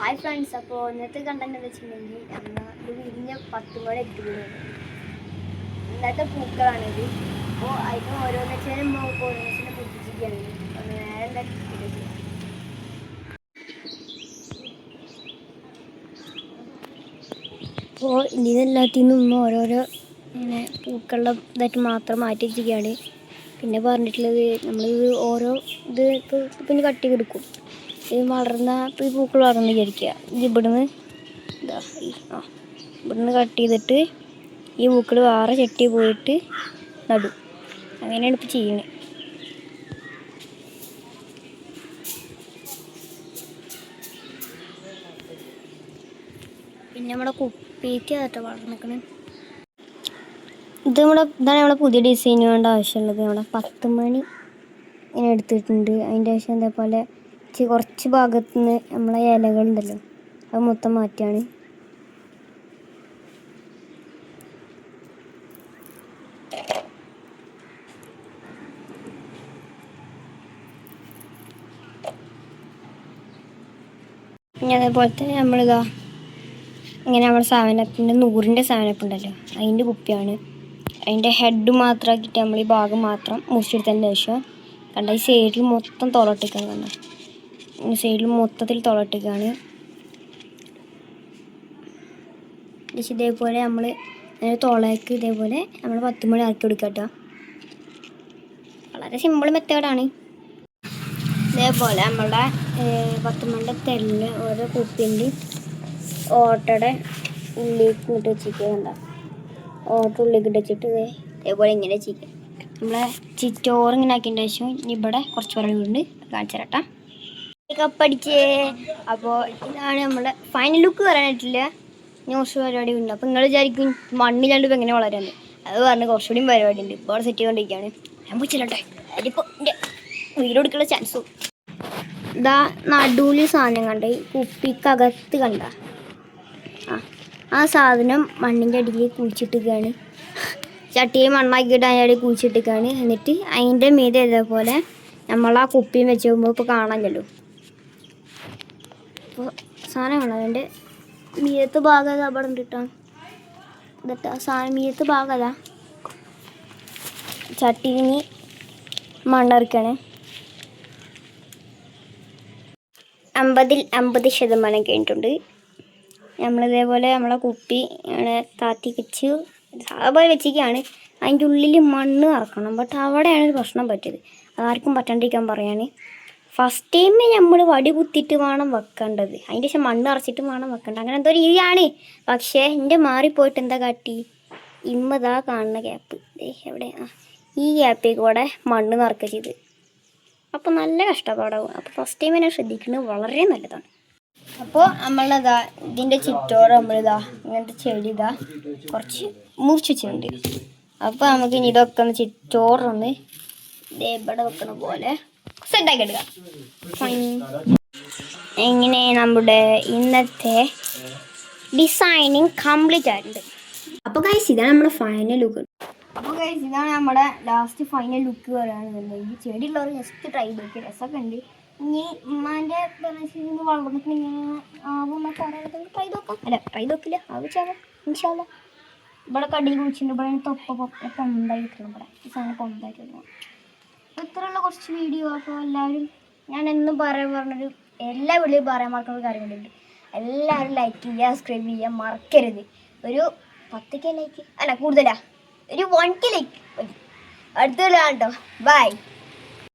Hi friends അപ്പോൾ ഇന്നത്തെ content വെച്ചിട്ടുണ്ടെങ്കിൽ നമ്മൾ ഇത് വിരിഞ്ഞ പത്ത് മണി എത്തിക്കുന്നത് ഇന്നത്തെ പൂക്കളാണിത്. അപ്പോൾ അതിന് ഓരോന്നിനും ഓരോന്നിനെ പൊട്ടിച്ചിരിക്കുകയാണ് അപ്പോൾ നേരെ എന്താ. അപ്പോൾ ഇതിനെല്ലാത്തിൽ നിന്നും ഓരോരോ ഇങ്ങനെ പൂക്കളുടെ ഇതായിട്ട് മാത്രം മാറ്റി വെച്ചിരിക്കുകയാണ്. പിന്നെ പറഞ്ഞിട്ടുള്ളത് നമ്മളിത് ഓരോ ഇത് ഇപ്പോൾ പിന്നെ കട്ടി എടുക്കും. ഇത് വളർന്ന ഈ പൂക്കൾ വളർന്ന് വിചാരിക്കുക ഇത് ഇവിടുന്ന് ഇതാ ആ ഇവിടുന്ന് കട്ട് ചെയ്തിട്ട് ഈ പൂക്കൾ വേറെ ചെട്ടി പോയിട്ട് നടും. അങ്ങനെയാണ് ഇപ്പോൾ ചെയ്യുന്നത് പിന്നെ നമ്മുടെ കുപ്പിക്ക് അതൊക്കെ വളർന്നിക്കണ്. ഇത് നമ്മുടെ ഇതാണ് നമ്മുടെ പുതിയ ഡിസൈൻ വേണ്ട ആവശ്യമുള്ളത്. നമ്മുടെ പത്ത് മണി ഇങ്ങനെ എടുത്തിട്ടുണ്ട്. അതിന്റെ ശേഷം ഇതേപോലെ ചി- കുറച്ച് ഭാഗത്ത് നിന്ന് നമ്മളെ ഇലകളുണ്ടല്ലോ അത് മൊത്തം മാറ്റുകയാണ് ഇനി അതേപോലെ തന്നെ നമ്മളിതാ ഇങ്ങനെ നമ്മുടെ സാധനത്തിന്റെ നൂറിന്റെ സാവനപ്പുണ്ടല്ലോ അതിന്റെ കുപ്പിയാണ്. അതിന്റെ ഹെഡ് മാത്രമാക്കിയിട്ട് നമ്മൾ ഈ ഭാഗം മാത്രം മുറിച്ചെടുത്തതിന്റെ ശേഷം കണ്ട ഈ സൈഡിൽ മൊത്തം തുറട്ടിക്കാൻ ഈ സൈഡിൽ മൊത്തത്തിൽ തുളട്ടിക്കാണ്. ജസ്റ്റ് ഇതേപോലെ നമ്മൾ തുളയ്ക്ക് ഇതേപോലെ നമ്മൾ പത്ത് മണി ഇറക്കി കൊടുക്കുക വളരെ സിമ്പിൾ മെത്തേഡാണ് ഇതേപോലെ നമ്മളുടെ പത്ത് മണിന്റെ തെല്ല് ഓരോ കുപ്പിന്റെ ഓട്ടയുടെ ഉള്ളിലേക്ക് ഇട്ട് വെച്ചിരിക്കുന്നുണ്ട ഓട്ട ഉള്ളിലേക്ക് ഇട്ട് വെച്ചിട്ട് ഇതേപോലെ ഇങ്ങനെ വെച്ചിരിക്കുക. നമ്മളെ ചിറ്റോറ് ഇങ്ങനെ ആക്കിയതിന്റെ ശേഷം ഇവിടെ കുറച്ച് ഉണ്ട് കാണിച്ചു തരട്ടാ കപ്പടിച്ചേ. അപ്പോൾ ഇതാണ് നമ്മുടെ ഫൈനൽ ലുക്ക് പറയാനായിട്ടില്ല. ന്യൂസ് പരിപാടി ഉണ്ട്. അപ്പോൾ നിങ്ങൾ വിചാരിക്കും മണ്ണിലാണ്ട് ഇപ്പം എങ്ങനെ വളരാന്ന്. അത് പറഞ്ഞ് കുറച്ചുകൂടി പരിപാടി ഉണ്ട്. ഇപ്പോൾ സെറ്റ് ചെയ്തുകൊണ്ടിരിക്കുകയാണ് ഞാൻ പോയിച്ചില്ലട്ടെ. അതിപ്പോൾ എന്റെ വീട് കൊടുക്കാനുള്ള ചാൻസും ഇതാ നടുവിൽ സാധനം കണ്ട. കുപ്പിക്കകത്ത് കണ്ട. ആ ആ സാധനം മണ്ണിന്റെ അടിയിൽ കുഴിച്ചിട്ടിരിക്കുകയാണ് ചട്ടിയിൽ മണ്ണാക്കിയിട്ട് അതിന്റെ അടിയിൽ കുഴിച്ചിട്ടിരിക്കുകയാണ് എന്നിട്ട് അതിന്റെ മീതെ ഇതേപോലെ നമ്മൾ ആ കുപ്പിയും വെച്ച് നോക്കുമ്പോൾ ഇപ്പോൾ കാണാമല്ലോ അപ്പോൾ സാധനം കാണാം അതിന്റെ മീയത്ത് ഭാഗം അവിടെ ഉണ്ട് കേട്ടോ ഇതിട്ട് സാധനം മീയത്ത് ഭാഗം അതാ ചട്ടിയിൽ മണ്ണിറക്കണേ അമ്പതിൽ അമ്പത് ശതമാനം കഴിഞ്ഞിട്ടുണ്ട്. നമ്മളിതേപോലെ നമ്മളെ കുപ്പി ഇങ്ങനെ താത്തി വെച്ച്. സാധാ വെച്ചിരിക്കുകയാണ്. അതിന്റെ ഉള്ളിൽ മണ്ണ് ഇറക്കണം ബട്ട് അവിടെയാണ് ഒരു പ്രശ്നം പറ്റിയത്. അതാർക്കും പറ്റാണ്ടിരിക്കാൻ പറയാണ്. ഫസ്റ്റ് ടൈം നമ്മൾ വടി കുത്തിയിട്ട് വേണം വെക്കേണ്ടത്. അതിന്റെ ശേഷം മണ്ണ് അറച്ചിട്ട് വേണം വെക്കേണ്ടത്. അങ്ങനെ എന്തോ രീതിയാണ്. പക്ഷേ എന്റെ മാറിപ്പോയിട്ട് എന്താ കാട്ടി? ഇമ്മതാ കാണുന്ന ഗ്യാപ്പ് എവിടെ? ആ ഈ ഗ്യാപ്പിൽ കൂടെ മണ്ണ് നിറക്കുക ചെയ്ത്. അപ്പോൾ നല്ല കഷ്ടപ്പാടാവും. അപ്പോൾ ഫസ്റ്റ് ടൈം എന്നെ ശ്രദ്ധിക്കുന്നത് വളരെ നല്ലതാണ്. അപ്പോൾ നമ്മളിതാ ഇതിന്റെ ചുറ്റോറ് നമ്മളിതാ ഇങ്ങനത്തെ ചെടി ഇതാ കുറച്ച് മുറിച്ച് വെച്ചിട്ടുണ്ട്. അപ്പോൾ നമുക്ക് ഇനി ഇതൊക്കെ ഒന്ന് ചുറ്റോറൊന്ന് ദേ ഇവിടെ വെക്കണ പോലെ സെറ്റാക്കി എടുക്കാം എങ്ങനെ നമ്മുടെ ഇന്നത്തെ ഡിസൈനിങ് കംപ്ലീറ്റ് ആയിട്ടുണ്ട്. അപ്പോൾ ഗൈസ് ഇതാണ് നമ്മുടെ ഫൈനൽ ലുക്ക് അപ്പോൾ ഗൈസ് ഇതാണ് നമ്മുടെ ലാസ്റ്റ് ഫൈനൽ ലുക്ക് പറയുകയാണെന്നുണ്ടെങ്കിൽ ചെടി ഉള്ളവർ ജസ്റ്റ് ട്രൈ ചെയ്ത് നോക്കി രസമൊക്കെ ഉണ്ട് ഇനി ഉമ്മാന്റെ വളർന്നിട്ടുണ്ടെങ്കിൽ ആവുമെന്നൊക്കെ ട്രൈ നോക്കാം. അല്ല ട്രൈ നോക്കില്ല. ഇൻഷാല്ല ഇവിടെ കടി കുഴിച്ചിട്ടുണ്ട്. ഇവിടെ തൊപ്പ പൊപ്പ പൊന്തായി കിട്ടണം ഇവിടെ സാധനം കിട്ടണം അപ്പോൾ ഇത്രയുള്ള കുറച്ച് വീഡിയോ അപ്പോൾ എല്ലാവരും ഞാൻ എന്നും പറയാൻ പറഞ്ഞൊരു എല്ലാ വീഡിയോയും പറയാൻ മറക്കുന്ന ഒരു കാര്യം എല്ലാവരും ലൈക്ക് ചെയ്യുക സബ്സ്ക്രൈബ് ചെയ്യുക മറക്കരുത്. ഒരു പത്ത് കെ ലൈക്ക് അല്ല കൂടുതലാ. ഒരു വൺ കെ ലൈക്ക് മതി. അടുത്ത കേട്ടോ ബൈ